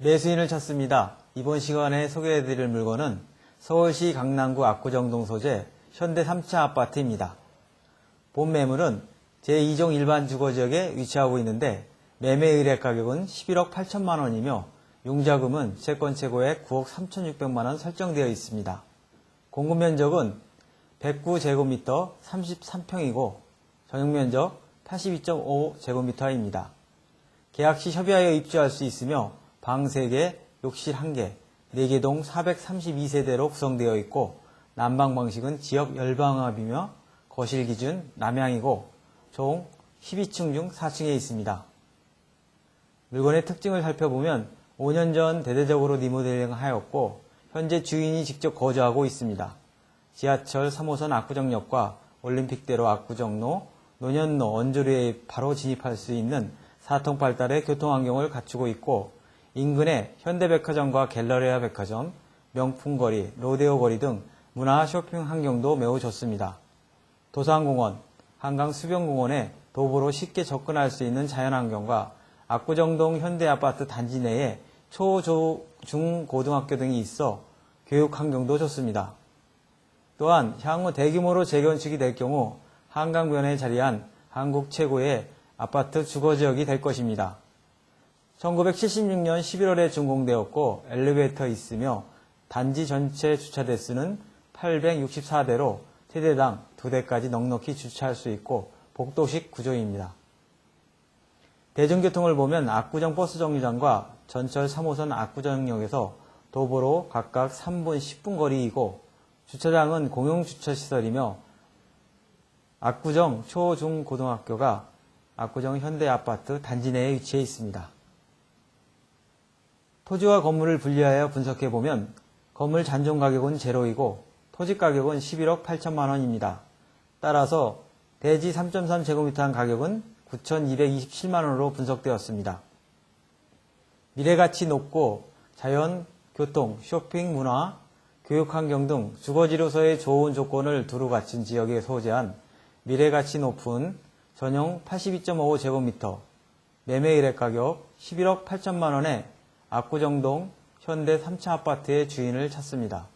매수인을 찾습니다. 이번 시간에 소개해드릴 물건은 서울시 강남구 압구정동 소재 현대 3차 아파트입니다. 본 매물은 제2종 일반 주거지역에 위치하고 있는데 매매 의뢰 가격은 11억 8천만 원이며 용자금은 채권 최고액 9억 3,600만 원 설정되어 있습니다. 공급 면적은 109제곱미터 33평이고 전용 면적 82.5제곱미터입니다. 계약 시 협의하여 입주할 수 있으며 방 3개, 욕실 1개, 4개 동 432세대로 구성되어 있고 난방 방식은 지역 열방합이며 거실 기준 남향이고 총 12층 중 4층에 있습니다. 물건의 특징을 살펴보면 5년 전 대대적으로 리모델링 하였고 현재 주인이 직접 거주하고 있습니다. 지하철 3호선 압구정역과 올림픽대로 압구정로, 노년로, 언저리에 바로 진입할 수 있는 사통팔달의 교통환경을 갖추고 있고 인근에 현대백화점과 갤러리아 백화점, 명품거리, 로데오거리 등 문화 쇼핑 환경도 매우 좋습니다. 도산공원, 한강 수변공원에 도보로 쉽게 접근할 수 있는 자연환경과 압구정동 현대아파트 단지 내에 초, 조, 중, 고등학교 등이 있어 교육 환경도 좋습니다. 또한 향후 대규모로 재건축이 될 경우 한강변에 자리한 한국 최고의 아파트 주거지역이 될 것입니다. 1976년 11월에 준공되었고 엘리베이터 있으며 단지 전체 주차 대수는 864대로 세대당 2대까지 넉넉히 주차할 수 있고 복도식 구조입니다. 대중교통을 보면 압구정 버스 정류장과 전철 3호선 압구정역에서 도보로 각각 3분 10분 거리이고 주차장은 공용주차시설이며 압구정 초, 중, 고등학교가 압구정 현대아파트 단지 내에 위치해 있습니다. 토지와 건물을 분리하여 분석해 보면 건물 잔존 가격은 제로이고 토지 가격은 11억 8천만 원입니다. 따라서 대지 3.3 제곱미터 한 가격은 9,227만 원으로 분석되었습니다. 미래가치 높고 자연, 교통, 쇼핑, 문화, 교육 환경 등 주거지로서의 좋은 조건을 두루 갖춘 지역에 소재한 미래가치 높은 전용 82.5제곱미터 매매 일액 가격 11억 8천만 원에 압구정동 현대 3차 아파트의 주인을 찾습니다.